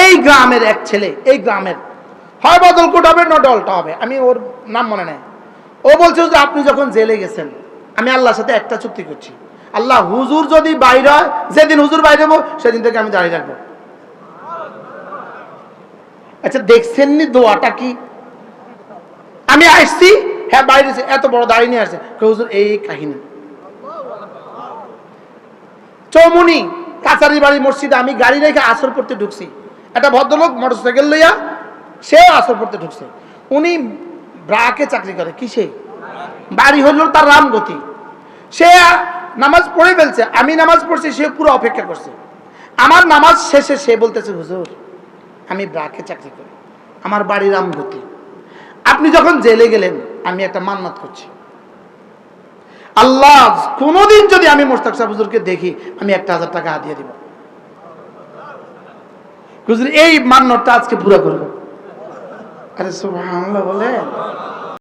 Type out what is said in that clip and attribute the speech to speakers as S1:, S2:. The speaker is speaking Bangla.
S1: এই গ্রামের এক ছেলে, এই গ্রামের। হয় বদলকোট হবে না ডলটা হবে, আমি ওর নাম মনে নেই। ও বলছে যে আপনি যখন জেলে গেছেন, আমি আল্লাহর সাথে একটা চুক্তি করছি। আল্লাহ হুজুর যদি বাইরে হয়, যেদিন হুজুর বাইরে হব, সেদিন থেকে আমি দাঁড়িয়ে রাখব আচ্ছা দেখছেননি দোয়াটা কি? আমি আসছি হ্যাঁ বাইরে এত বড় দাঁড়িয়ে নিয়ে আসছে। হুজুর, এই কাহিনী। চৌমুনি, কাছারি বাড়ি মসজিদে আমি গাড়ি রেখে আসর পড়তে ঢুকছি। একটা ভদ্রলোক মোটরসাইকেল লইয়া সেও আসর পড়তে ঢুকছে। উনি ব্রাকে চাকরি করে, কিসে? বাড়ি হলো তার রামগতি। সে নামাজ পড়ে ফেলছে, আমি নামাজ পড়ছি, সে পুরো অপেক্ষা করছে। আমার নামাজ শেষে সে বলতেছে, হুজুর, আমি ব্রাকে চাকরি করি, আমার বাড়ি রামগতি। আপনি যখন জেলে গেলেন, আমি একটা মান্নাত করছি। আল্লাহ কোনোদিন যদি আমি মোস্তাক সাহেব হুজুরকে দেখি, আমি একটা হাজার টাকা দিয়ে দিব। এই মান্যটা আজকে পুরা করব আরে সুবহানাল্লাহ বলে